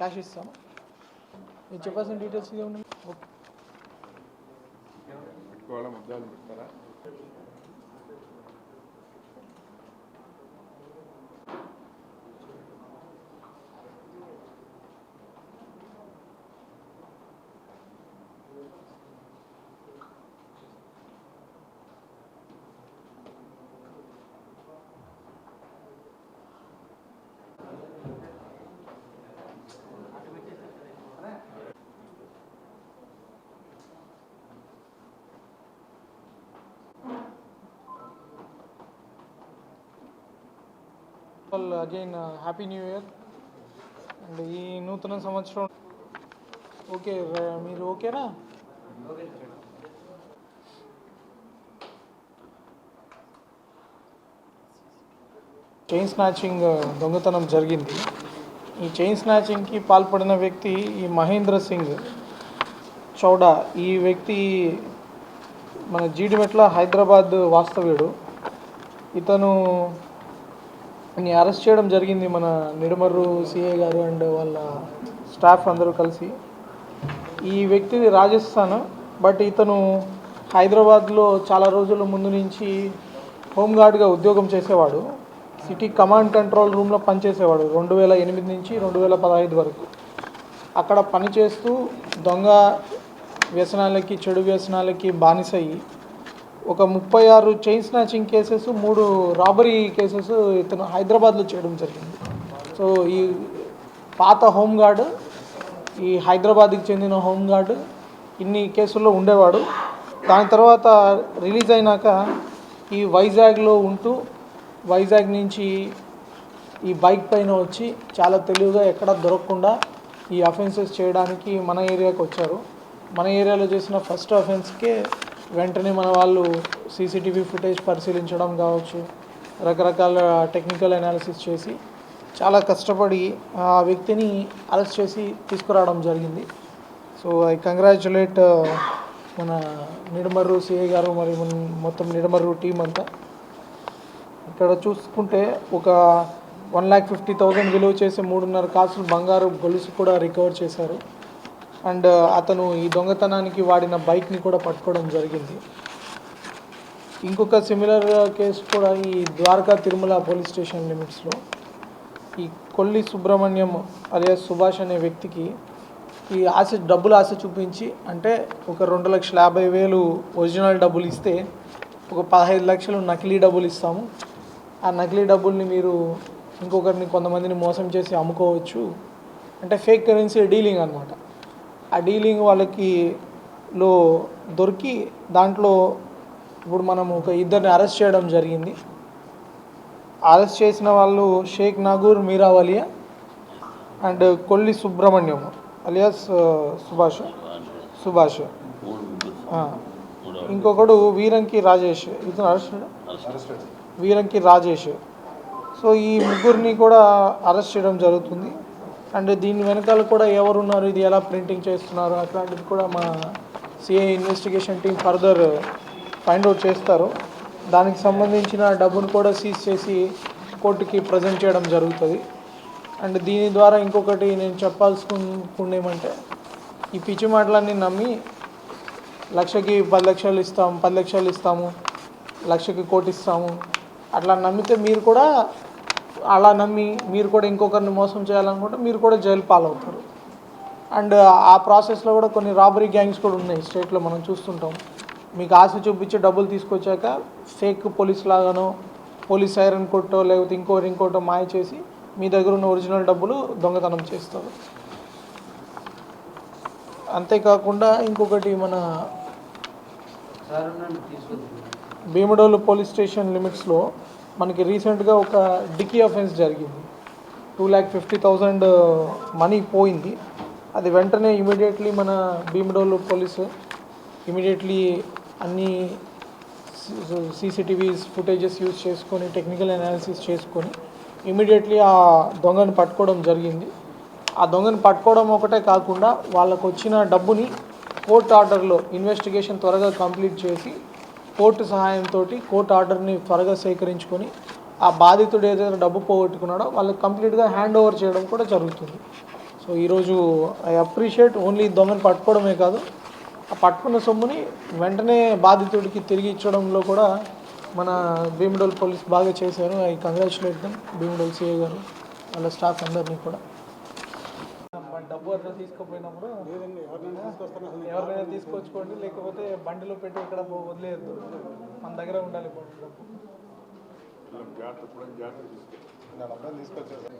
Cash ఇస్తాను మీరు చెప్పాల్సిన డీటెయిల్స్ ఇదే ఉన్నాయి again happy new year and ఈ నూతన సంవత్సరం. ఓకే uh, మీరు ఓకేనా చైన్ స్నాచింగ్ దొంగతనం జరిగింది. ఈ చైన్ స్నాచింగ్కి పాల్పడిన వ్యక్తి ఈ మహేంద్ర సింగ్ చౌడా. ఈ వ్యక్తి మన జీడిమెట్ల హైదరాబాద్ వాస్తవ్యుడు. ఇతను ని అరెస్ట్ చేయడం జరిగింది మన నిడమర్రు సిఏ గారు అండ్ వాళ్ళ స్టాఫ్ అందరూ కలిసి. ఈ వ్యక్తిది రాజస్థాన్ బట్ ఇతను హైదరాబాద్లో చాలా రోజుల ముందు నుంచి హోంగార్డ్గా ఉద్యోగం చేసేవాడు. సిటీ కమాండ్ కంట్రోల్ రూమ్లో పనిచేసేవాడు రెండు వేల ఎనిమిది నుంచి రెండు వేల పదహైదు వరకు. అక్కడ పనిచేస్తూ దొంగ వ్యసనాలకి చెడు వ్యసనాలకి బానిసయ్యి. ఒక ముప్పై ఆరు చైన్ స్నాచింగ్ కేసెస్ మూడు రాబరీ కేసెస్ ఇతను హైదరాబాద్లో చేయడం జరిగింది. సో ఈ పాత హోంగార్డు ఈ హైదరాబాద్కి చెందిన హోంగార్డు ఇన్ని కేసుల్లో ఉండేవాడు. దాని తర్వాత రిలీజ్ అయినాక ఈ వైజాగ్లో ఉంటూ వైజాగ్ నుంచి ఈ బైక్ పైన వచ్చి చాలా తెలివిగా ఎక్కడ దొరకకుండా ఈ అఫెన్సెస్ చేయడానికి మన ఏరియాకి వచ్చారు. మన ఏరియాలో చేసిన ఫస్ట్ అఫెన్స్కే వెంటనే మన వాళ్ళు సీసీటీవీ ఫుటేజ్ పరిశీలించడం కావచ్చు రకరకాల టెక్నికల్ అనాలిసిస్ చేసి చాలా కష్టపడి ఆ వ్యక్తిని అరెస్ట్ చేసి తీసుకురావడం జరిగింది. సో ఐ కంగ్రాచులేట్ మన నిడమర్రు సిఐ గారు మరి మన మొత్తం నిడమర్రు టీం అంతా. ఇక్కడ చూసుకుంటే ఒక వన్ ల్యాక్ ఫిఫ్టీ థౌజండ్ విలువ చేసే మూడున్నర కాసులు బంగారు గొలుసు కూడా రికవర్ చేశారు. అండ్ అతను ఈ దొంగతనానికి వాడిన బైక్ని కూడా పట్టుకోవడం జరిగింది. ఇంకొక సిమిలర్ కేసు కూడా ఈ ద్వారకా తిరుమల పోలీస్ స్టేషన్ లిమిట్స్లో. ఈ కొల్లి సుబ్రహ్మణ్యం అదే సుభాష్ అనే వ్యక్తికి ఈ ఆశ డబ్బులు ఆశ చూపించి అంటే ఒక రెండు లక్షల యాభై వేలు ఒరిజినల్ డబ్బులు ఇస్తే ఒక పదహైదు లక్షలు నకిలీ డబ్బులు ఇస్తాము. ఆ నకిలీ డబ్బుల్ని మీరు ఇంకొకరిని కొంతమందిని మోసం చేసి అమ్ముకోవచ్చు. అంటే ఫేక్ కరెన్సీ డీలింగ్ అనమాట ఆ డీలింగ్ వాళ్ళకి లో దొరికి దాంట్లో ఇప్పుడు మనం ఒక ఇద్దరిని అరెస్ట్ చేయడం జరిగింది. అరెస్ట్ చేసిన వాళ్ళు షేక్ నాగూర్ మీరావలియా అండ్ కొల్లి సుబ్రహ్మణ్యం అలియాస్ సుభాష్ సుభాష్. ఇంకొకడు వీరంకి రాజేష్. ఇతను అరెస్ట్ వీరంకి రాజేష్. సో ఈ ముగ్గురిని కూడా అరెస్ట్ చేయడం జరుగుతుంది. అండ్ దీని వెనకాల కూడా ఎవరున్నారు? ఇది ఎలా ప్రింటింగ్ చేస్తున్నారు? అట్లాంటిది కూడా మా CI investigation team further find out చేస్తారు. దానికి సంబంధించిన డబ్బును కూడా సీజ్ చేసి కోర్టుకి ప్రజెంట్ చేయడం జరుగుతుంది. అండ్ దీని ద్వారా ఇంకొకటి నేను చెప్పాల్సుకుండేమంటే ఈ పిచ్చి మాటలన్నీ నమ్మి లక్షకి పది లక్షలు ఇస్తాము పది లక్షలు ఇస్తాము లక్షకి కోటి ఇస్తాము అట్లా నమ్మితే మీరు కూడా అలా నమ్మి మీరు కూడా ఇంకొకరిని మోసం చేయాలనుకుంటే మీరు కూడా జైలు పాలవుతారు. అండ్ ఆ ప్రాసెస్లో కూడా కొన్ని రాబరీ గ్యాంగ్స్ కూడా ఉన్నాయి స్టేట్లో మనం చూస్తుంటాం. మీకు ఆశ చూపించి డబ్బులు తీసుకొచ్చాక ఫేక్ పోలీస్ లాగానో పోలీస్ ఐరన్ కొట్టో లేకపోతే ఇంకోటి ఇంకోటో మాయ చేసి మీ దగ్గర ఉన్న ఒరిజినల్ డబ్బులు దొంగతనం చేస్తారు. అంతేకాకుండా ఇంకొకటి మన భీమడోలు పోలీస్ స్టేషన్ లిమిట్స్లో మనకి రీసెంట్గా ఒక డిక్కీ అఫెన్స్ జరిగింది. Two lakh fifty thousand money పోయింది. అది వెంటనే ఇమీడియట్లీ మన భీమడోలు పోలీసు ఇమీడియట్లీ అన్ని సీసీటీవీస్ ఫుటేజెస్ యూజ్ చేసుకొని టెక్నికల్ అనాలిసిస్ చేసుకొని ఇమీడియట్లీ ఆ దొంగను పట్టుకోవడం జరిగింది. ఆ దొంగను పట్టుకోవడం ఒకటే కాకుండా వాళ్ళకు వచ్చిన డబ్బుని కోర్ట్ ఆర్డర్లో ఇన్వెస్టిగేషన్ త్వరగా కంప్లీట్ చేసి కోర్టు సహాయంతో కోర్టు ఆర్డర్ని త్వరగా సేకరించుకొని ఆ బాధితుడు ఏదైతే డబ్బు పోగొట్టుకున్నాడో వాళ్ళకి కంప్లీట్గా హ్యాండ్ ఓవర్ చేయడం కూడా జరుగుతుంది. సో ఈరోజు ఐ అప్రిషియేట్ ఓన్లీ దొంగను పట్టుకోవడమే కాదు ఆ పట్టుకున్న సొమ్ముని వెంటనే బాధితుడికి తిరిగి ఇచ్చడంలో కూడా మన భీమడోల్ పోలీస్ బాగా చేశారు. I congratulate them Bhimadol CA గారు వాళ్ళ స్టాఫ్ అందరినీ కూడా. అట్లా తీసుకుపోయినప్పుడు ఎవరినైనా తీసుకొచ్చుకోండి లేకపోతే బండిలో పెట్టి ఇక్కడ వదిలేయద్దు. మన దగ్గర ఉండాలి డబ్బు తీసుకొచ్చేసాను